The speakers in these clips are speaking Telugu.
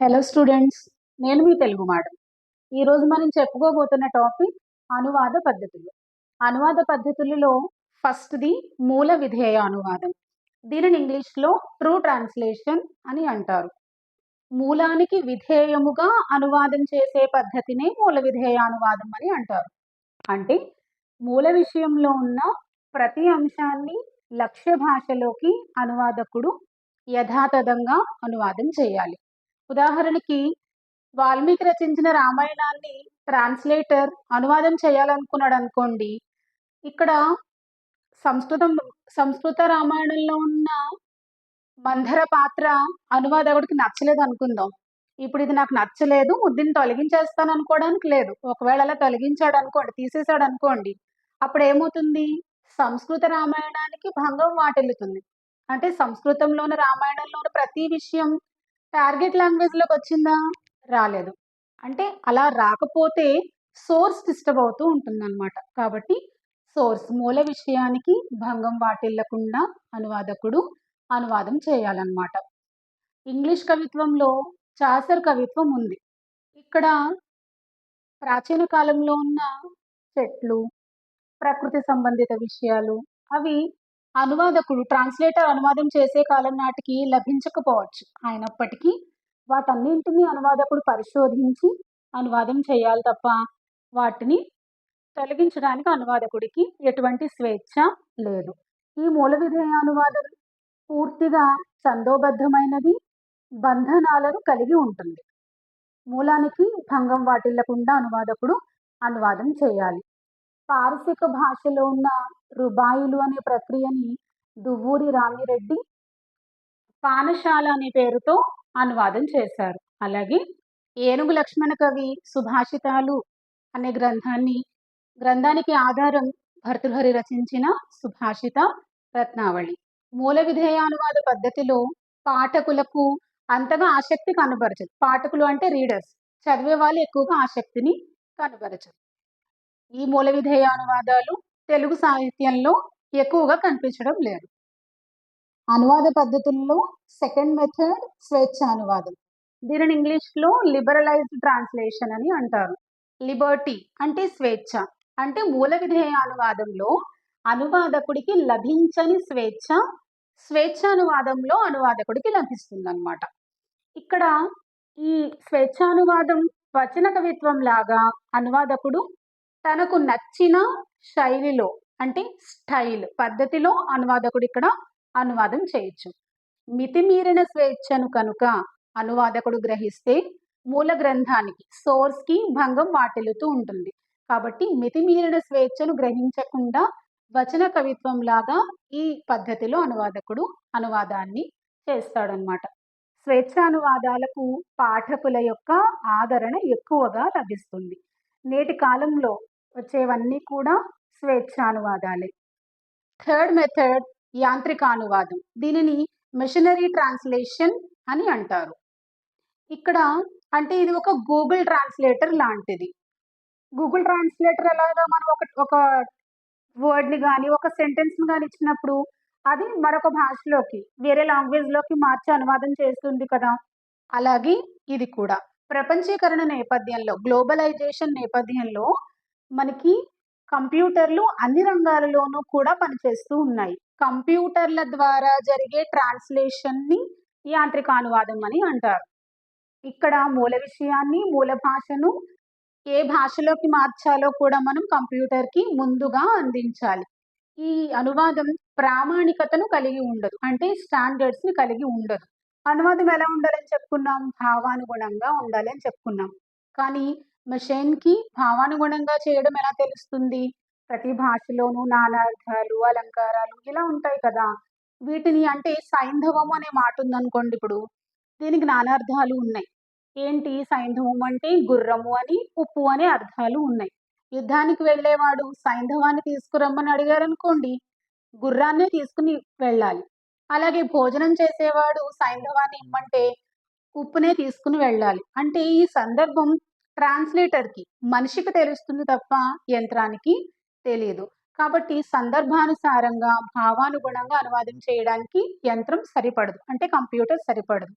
హలో స్టూడెంట్స్ నేను మీ తెలుగు మేడం. ఈరోజు మనం చెప్పుకోబోతున్న టాపిక్ అనువాద పద్ధతులు. అనువాద పద్ధతులలో ఫస్ట్ది మూల విధేయ అనువాదం. దీనిని ఇంగ్లీష్లో ట్రూ ట్రాన్స్లేషన్ అని అంటారు. మూలానికి విధేయముగా అనువాదం చేసే పద్ధతినే మూల విధేయ అనువాదం అని అంటారు. అంటే మూల విషయంలో ఉన్న ప్రతి అంశాన్ని లక్ష్య భాషలోకి అనువాదకుడు యథాతథంగా అనువాదం చేయాలి. ఉదాహరణకి వాల్మీకి రచించిన రామాయణాన్ని ట్రాన్స్లేటర్ అనువాదం చేయాలనుకున్నాడు అనుకోండి ఇక్కడ సంస్కృతం సంస్కృత రామాయణంలో ఉన్న మంధర పాత్ర అనువాదకుడికి నచ్చలేదు అనుకుందాం. ఇప్పుడు ఇది నాకు నచ్చలేదు దీన్ని తొలగించేస్తాను అనుకోవడానికి లేదు. ఒకవేళ అలా తొలగించాడు అనుకోండి తీసేశాడు అనుకోండి అప్పుడు ఏమవుతుంది సంస్కృత రామాయణానికి భంగం వాటిల్లుతుంది అంటే సంస్కృతంలోని రామాయణంలోని ప్రతి విషయం టార్గెట్ లాంగ్వేజ్లోకి వచ్చిందా? రాలేదు. అంటే అలా రాకపోతే సోర్స్ డిస్టర్బ్ అవుతూ ఉంటుందన్నమాట. కాబట్టి సోర్స్ మూల విషయానికి భంగం వాటిల్లకుండా అనువాదకుడు అనువాదం చేయాలన్నమాట. ఇంగ్లీష్ కవిత్వంలో చాసర్ కవిత్వం ఉంది. ఇక్కడ ప్రాచీన కాలంలో ఉన్న చెట్లు ప్రకృతి సంబంధిత విషయాలు అవి అనువాదకుడు ట్రాన్స్లేటర్ అనువాదం చేసే కాలం నాటికి లభించకపోవచ్చు. అయినప్పటికీ వాటన్నింటినీ అనువాదకుడు పరిశోధించి అనువాదం చేయాలి తప్ప వాటిని తొలగించడానికి అనువాదకుడికి ఎటువంటి స్వేచ్ఛ లేదు. ఈ మూల విధేయ అనువాదం పూర్తిగా ఛందోబద్ధమైనది బంధనాలను కలిగి ఉంటుంది. మూలానికి భంగం వాటిల్లకుండా అనువాదకుడు అనువాదం చేయాలి. పారసిక భాషలో ఉన్న రుబాయిలు అనే ప్రక్రియని దువ్వూరి రామిరెడ్డి పానశాల అనే పేరుతో అనువాదం చేశారు. అలాగే ఏనుగు లక్ష్మణ కవి సుభాషితాలు అనే గ్రంథాన్ని గ్రంథానికి ఆధారం భర్తృహరి రచించిన సుభాషిత రత్నావళి. మూల విధేయ అనువాద పద్ధతిలో పాఠకులకు అంతగా ఆసక్తి కనబరచదు. పాఠకులు అంటే రీడర్స్. చదివే వాళ్ళు ఎక్కువగా ఆసక్తిని కనబరచదు ఈ మూల విధేయ అనువాదాలు తెలుగు సాహిత్యంలో ఎక్కువగా కనిపించడం లేదు. అనువాద పద్ధతుల్లో సెకండ్ మెథడ్ స్వేచ్ఛ అనువాదం. దీనిని ఇంగ్లీష్లో లిబరలైజ్డ్ ట్రాన్స్లేషన్ అని అంటారు. లిబర్టీ అంటే స్వేచ్ఛ. అంటే మూల విధేయ అనువాదంలో అనువాదకుడికి లభించని స్వేచ్ఛ స్వేచ్ఛ అనువాదంలో అనువాదకుడికి లభిస్తుంది అనమాట ఇక్కడ ఈ స్వేచ్ఛానువాదం వచన కవిత్వం లాగా అనువాదకుడు తనకు నచ్చిన శైలిలో అంటే స్టైల్ పద్ధతిలో అనువాదకుడు ఇక్కడ అనువాదం చేయొచ్చు. మితిమీరిన స్వేచ్ఛను కనుక అనువాదకుడు గ్రహిస్తే మూల గ్రంథానికి సోర్స్కి భంగం వాటిల్లుతూ ఉంటుంది. కాబట్టి మితిమీరిన స్వేచ్ఛను గ్రహించకుండా వచన కవిత్వం లాగా ఈ పద్ధతిలో అనువాదకుడు అనువాదాన్ని చేస్తాడనమాట. స్వేచ్ఛ అనువాదాలకు పాఠకుల యొక్క ఆదరణ ఎక్కువగా లభిస్తుంది. నేటి కాలంలో వచ్చేవన్నీ కూడా స్వేచ్ఛానువాదాలే. థర్డ్ మెథడ్ యాంత్రిక అనువాదం. దీనిని మిషనరీ ట్రాన్స్లేషన్ అని అంటారు. ఇక్కడ అంటే ఇది ఒక గూగుల్ ట్రాన్స్లేటర్ లాంటిది. గూగుల్ ట్రాన్స్లేటర్ ఎలాగా మనం ఒక ఒక వర్డ్ని కానీ ఒక సెంటెన్స్ని కానీ ఇచ్చినప్పుడు అది మరొక భాషలోకి వేరే లాంగ్వేజ్లోకి మార్చి అనువాదం చేస్తుంది కదా. అలాగే ఇది కూడా. ప్రపంచీకరణ నేపథ్యంలో గ్లోబలైజేషన్ నేపథ్యంలో మనకి కంప్యూటర్లు అన్ని రంగాలలోనూ కూడా పనిచేస్తూ ఉన్నాయి. కంప్యూటర్ల ద్వారా జరిగే ట్రాన్స్లేషన్ని యాంత్రిక అనువాదం అని అంటారు. ఇక్కడ మూల విషయాన్ని మూల భాషను ఏ భాషలోకి మార్చాలో కూడా మనం కంప్యూటర్కి ముందుగా అందించాలి. ఈ అనువాదం ప్రామాణికతను కలిగి ఉండదు. అంటే స్టాండర్డ్స్ని కలిగి ఉండదు. అనువాదం ఎలా ఉండాలని చెప్పుకున్నాం? భావానుగుణంగా ఉండాలి అని చెప్పుకున్నాం. కానీ మెషిన్కి భావానుగుణంగా చేయడం ఎలా తెలుస్తుంది? ప్రతి భాషలోనూ నానార్థాలు అలంకారాలు ఇలా ఉంటాయి కదా! వీటిని అంటే సైంధవం అనే మాట ఉందనుకోండి ఇప్పుడు. దీనికి నానార్థాలు ఉన్నాయి. ఏంటి సైంధవం అంటే గుర్రము అని ఉప్పు అనే అర్థాలు ఉన్నాయి. యుద్ధానికి వెళ్ళేవాడు సైంధవాన్ని తీసుకురమ్మని అడిగారు అనుకోండి గుర్రాన్నే తీసుకుని వెళ్ళాలి. అలాగే భోజనం చేసేవాడు సైంధవాన్ని ఇమ్మంటే ఉప్పునే తీసుకుని వెళ్ళాలి. అంటే ఈ సందర్భం ట్రాన్స్లేటర్కి మనిషికి తెలుస్తుంది తప్ప యంత్రానికి తెలియదు కాబట్టి సందర్భానుసారంగా భావానుగుణంగా అనువాదం చేయడానికి యంత్రం సరిపడదు. అంటే కంప్యూటర్ సరిపడదు.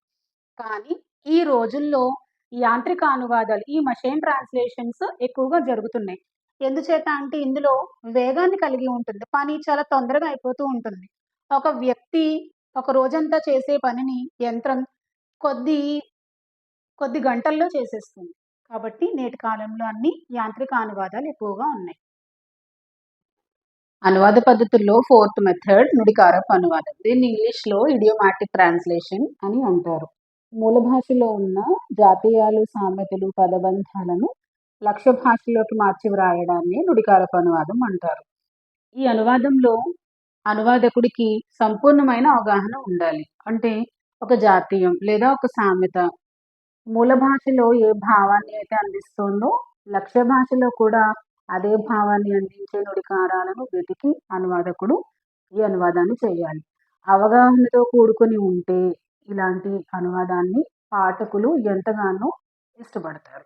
కానీ ఈ రోజుల్లో యాంత్రిక అనువాదాలు ఈ మషైన్ ట్రాన్స్లేషన్స్ ఎక్కువగా జరుగుతున్నాయి. ఎందుచేత అంటే ఇందులో వేగాన్ని కలిగి ఉంటుంది. పని చాలా తొందరగా అయిపోతూ ఉంటుంది. ఒక వ్యక్తి ఒక రోజంతా చేసే పనిని యంత్రం కొద్ది కొద్ది గంటల్లో చేసేస్తుంది. కాబట్టి నేటి కాలంలో అన్ని యాంత్రిక అనువాదాలు ఎక్కువగా ఉన్నాయి. అనువాద పద్ధతుల్లో ఫోర్త్ మెథడ్ నుడికారపు అనువాదం. దీన్ని ఇంగ్లీష్లో ఇడియోమాటిక్ ట్రాన్స్లేషన్ అని అంటారు. మూల భాషలో ఉన్న జాతీయాలు సామెతలు పదబంధాలను లక్ష్య భాషలోకి మార్చి వ్రాయడాన్ని నుడికారపు అనువాదం అంటారు. ఈ అనువాదంలో అనువాదకుడికి సంపూర్ణమైన అవగాహన ఉండాలి. అంటే ఒక జాతీయం లేదా ఒక సామెత మూల భాషలో ఏ భావాన్ని అయితే అందిస్తుందో లక్ష్య భాషలో కూడా అదే భావాన్ని అందించే నుడికారాలను వెతికి అనువాదకుడు ఈ అనువాదాన్ని చేయాలి. అవగాహనతో కూడుకొని ఉంటే ఇలాంటి అనువాదాన్ని పాఠకులు ఎంతగానో ఇష్టపడతారు.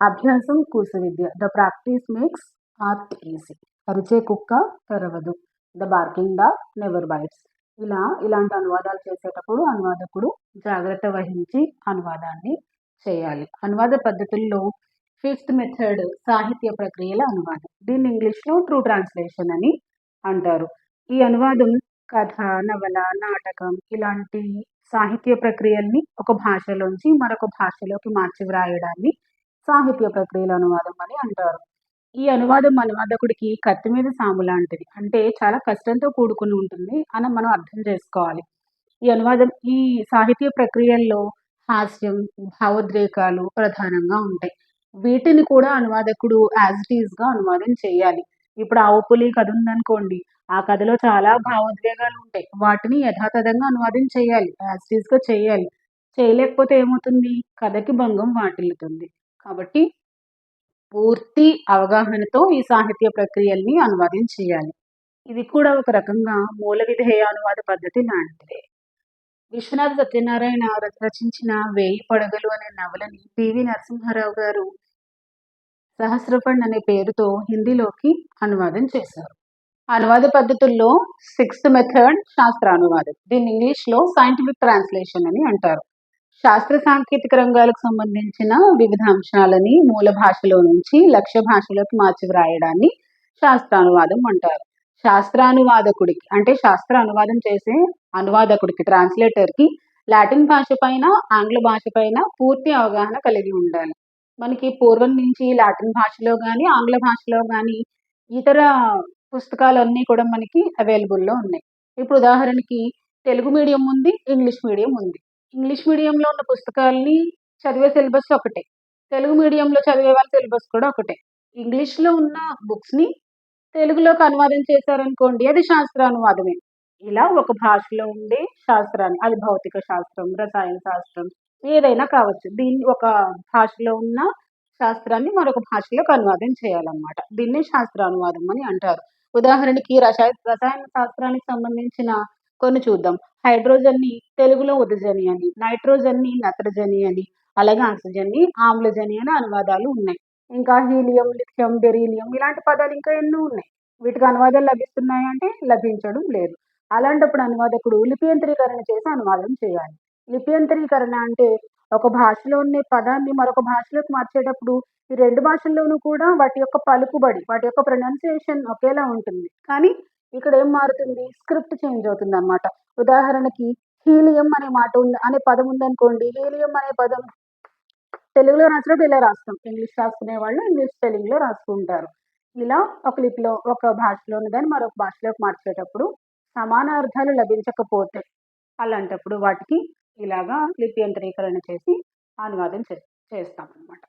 అభ్యాసం విద్య. The practice makes art easy. అరిచే కుక్క తెరవదు. The barking dog never bites. ఇలా ఇలాంటి అనువాదాలు చేసేటప్పుడు అనువాదకుడు జాగ్రత్త వహించి అనువాదాన్ని చేయాలి. అనువాద పద్ధతుల్లో ఫిఫ్త్ మెథడ్ సాహిత్య ప్రక్రియల అనువాదం. దీన్ని ఇంగ్లీష్లో ట్రూ ట్రాన్స్లేషన్ అని అంటారు. ఈ అనువాదం కథ నవల నాటకం ఇలాంటి సాహిత్య ప్రక్రియల్ని ఒక భాషలోంచి మరొక భాషలోకి మార్చి వ్రాయడాన్ని సాహిత్య ప్రక్రియల అనువాదం అని అంటారు. ఈ అనువాదం అనువాదకుడికి కత్తి మీద సాము లాంటిది. అంటే చాలా కష్టంతో కూడుకుని ఉంటుంది. అని మనం అర్థం చేసుకోవాలి. ఈ అనువాదం ఈ సాహిత్య ప్రక్రియల్లో హాస్యం భావోద్రేకాలు ప్రధానంగా ఉంటాయి. వీటిని కూడా అనువాదకుడు యాజ్ ఇట్ ఈస్గా అనువాదం చేయాలి. ఇప్పుడు ఆవు పులి కథ ఉందనుకోండి. ఆ కథలో చాలా భావోద్వేగాలు ఉంటాయి. వాటిని యథాతథంగా అనువాదం చేయాలి. యాజ్ ఇట్ ఈస్గా చేయాలి. చేయలేకపోతే ఏమవుతుంది? కథకి భంగం వాటిల్లుతుంది. కాబట్టి పూర్తి అవగాహనతో ఈ సాహిత్య ప్రక్రియల్ని అనువాదం చేయాలి ఇది కూడా ఒక రకంగా మూల విధేయ అనువాద పద్ధతి లాంటిదే. విశ్వనాథ సత్యనారాయణ రచించిన వేయి పడగలు అనే నవలని పివి నరసింహారావు గారు సహస్రఫండ్ అనే పేరుతో హిందీలోకి అనువాదం చేశారు. అనువాద పద్ధతుల్లో సిక్స్త్ మెథడ్ శాస్త్ర అనువాదం దీన్ని ఇంగ్లీష్లో సైంటిఫిక్ ట్రాన్స్లేషన్ అని అంటారు. శాస్త్ర సాంకేతిక రంగాలకు సంబంధించిన వివిధ అంశాలని మూల భాషలో నుంచి లక్ష్య భాషలోకి మార్చి వ్రాయడాన్ని శాస్త్రానువాదం అంటారు. శాస్త్రానువాదకుడికి అంటే శాస్త్ర అనువాదం చేసే అనువాదకుడికి ట్రాన్స్లేటర్కి లాటిన్ భాష పైన ఆంగ్ల భాష పైన పూర్తి అవగాహన కలిగి ఉండాలి. మనకి పూర్వం నుంచి లాటిన్ భాషలో కానీ ఆంగ్ల భాషలో కానీ ఇతర పుస్తకాలన్నీ కూడా మనకి అవైలబుల్లో ఉన్నాయి. ఇప్పుడు ఉదాహరణకి తెలుగు మీడియం ఉంది ఇంగ్లీష్ మీడియం ఉంది. ఇంగ్లీష్ మీడియంలో ఉన్న పుస్తకాలని చదివే సిలబస్ ఒకటే. తెలుగు మీడియంలో చదివే వాళ్ళ సిలబస్ కూడా ఒకటే. ఇంగ్లీష్లో ఉన్న బుక్స్ని తెలుగులోకి అనువాదం చేశారనుకోండి అది శాస్త్ర అనువాదమే ఇలా ఒక భాషలో ఉండే శాస్త్రాన్ని అది భౌతిక శాస్త్రం రసాయన శాస్త్రం ఏదైనా కావచ్చు. దీన్ని ఒక భాషలో ఉన్న శాస్త్రాన్ని మరొక భాషలోకి అనువాదం చేయాలన్నమాట. దీన్ని శాస్త్ర అనువాదం అని అంటారు. ఉదాహరణకి రసాయన రసాయన శాస్త్రానికి సంబంధించిన కొన్ని చూద్దాం. హైడ్రోజన్ని తెలుగులో ఉదజని అని నైట్రోజన్ని నత్రజని అని అలాగే ఆక్సిజన్ని ఆమ్లజని అని అనువాదాలు ఉన్నాయి. ఇంకా హీలియం లిథియం బెరీలియం ఇలాంటి పదాలు ఇంకా ఎన్నో ఉన్నాయి. వీటికి అనువాదాలు లభిస్తున్నాయి అంటే లభించడం లేదు. అలాంటప్పుడు అనువాదకుడు లిపియంత్రీకరణ చేసి అనువాదం చేయాలి. లిపియంత్రీకరణ అంటే ఒక భాషలో ఉండే పదాన్ని మరొక భాషలోకి మార్చేటప్పుడు ఈ రెండు భాషల్లోనూ కూడా వాటి యొక్క పలుకుబడి వాటి యొక్క ప్రొనౌన్సియేషన్ ఒకేలా ఉంటుంది. కానీ ఇక్కడ ఏం మారుతుంది? స్క్రిప్ట్ చేంజ్ అవుతుంది అనమాట ఉదాహరణకి హీలియం అనే మాట ఉంది అనే పదం ఉందనుకోండి హీలియం అనే పదం తెలుగులో రాసినప్పుడు ఇలా రాస్తాం. ఇంగ్లీష్ రాసుకునే వాళ్ళు ఇంగ్లీష్ స్పెల్లింగ్లో రాసుకుంటారు ఇలా ఒక లిపిలో ఒక భాషలో దాన్ని మరొక భాషలోకి మార్చేటప్పుడు సమాన అర్థాలు లభించకపోతే అలాంటప్పుడు వాటికి ఇలాగా లిప్యంతరీకరణ చేసి అనువాదం చే చేస్తాం అనమాట